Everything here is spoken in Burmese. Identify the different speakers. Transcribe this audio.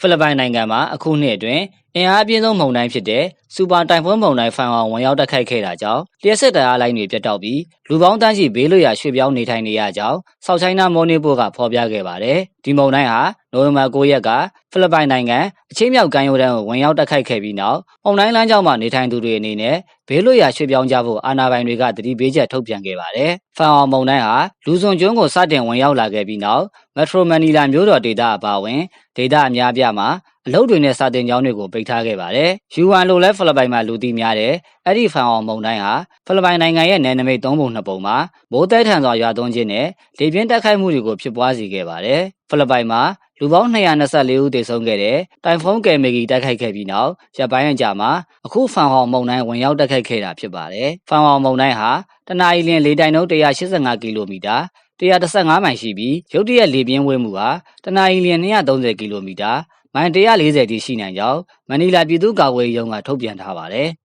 Speaker 1: ဖိလစ်ပိုင်နိုင်ငံမှာအခုနှစ်အတွင်းအင်အားအပြင်းဆုံးမုန်တိုင်းဖြစ်တဲ့စူပါတိုင်ဖွန်းမုန်တိုင်းဖန်အောင်ဝင်ရောက်တက်ခိုက်ခဲ့တာကြောင့်လျှက်စစ်တရားလိုင်းတွေပြတ်တောက်ပြီးလူပေါင်းတန်းရှိဘေးလွတ်ရာရွှေ့ပြောင်းနေထိုင်နေရကြောင်းဆောက်ချိုင်းနာမော်နီပိုကဖော်ပြခဲ့ပါတယ်။ဒီမုန်တိုင်းဟာနိုဝင်ဘာ9ရက်ကဖိလစ်ပိုင်နိုင်ငံအချင်းမြောက်ကမ်းရိုးတန်းကိုဝင်ရောက်တက်ခိုက်ခဲ့ပြီးနောက်မုန်တိုင်းလမ်းကြောင်းမှာနေထိုင်သူတွေအနေနဲ့ဘေးလွတ်ရာရွှေ့ပြောင်းကြဖို့အာဏာပိုင်တွေကတတိပေးချက်ထုတ်ပြန်ခဲ့ပါတယ်။ဖန်အောင်မုန်တိုင်းဟာလူစွန်ကျွန်းကိုစတင်ဝင်ရောက်လာခဲ့ပြီးနောက်မက်ထရိုမနီလာမြို့တော်ဒေသအပါအဝင်ဒေသအများအပြားမှာအလုပ်တွေနဲ့စာတင်ကျောင်းတွေကိုပိတ်ထားခဲ့ပါတယ်။ UN လိုလဲဖိလစ်ပိုင်မှာလူသိများတဲ့အဲ့ဒီဖန်အောင်မုန်တိုင်းဟာဖိလစ်ပိုင်နိုင်ငံရဲ့နယ်နိမိတ်၃ပုံ၂ပုံမှာမိုးတဲထန်စွာရွာသွန်းခြင်းနဲ့လေပြင်းတိုက်ခိုက်မှုတွေကိုဖြစ်ပွားစေခဲ့ပါတယ်။ဖိလစ်ပိုင်မှာလူပေါင်း224ဦးသေဆုံးခဲ့တဲ့တိုင်ဖုန်းကယ်မီဂီတိုက်ခိုက်ခဲ့ပြီးနောက်ရပ်ပိုင်းအကြာမှာအခုဖန်ဟောင်မုန်တိုင်းဝင်ရောက်တိုက်ခိုက်ခဲ့တာဖြစ်ပါတယ်။ဖန်ဟောင်မုန်တိုင်းဟာတနအီလရင်လေတိုင်နှုန်း185ကီလိုမီတာ135မိုင်ရှိပြီးရုတ်တရက်လေပြင်းဝဲမှုဟာတနအီလရင်230ကီလိုမီတာ မိုင်140တိရှိနိုင်ကြောင်းမနီလာပြည်သူ့ကာကွယ်ရေးရုံးကထုတ်ပြန်ထားပါတယ်။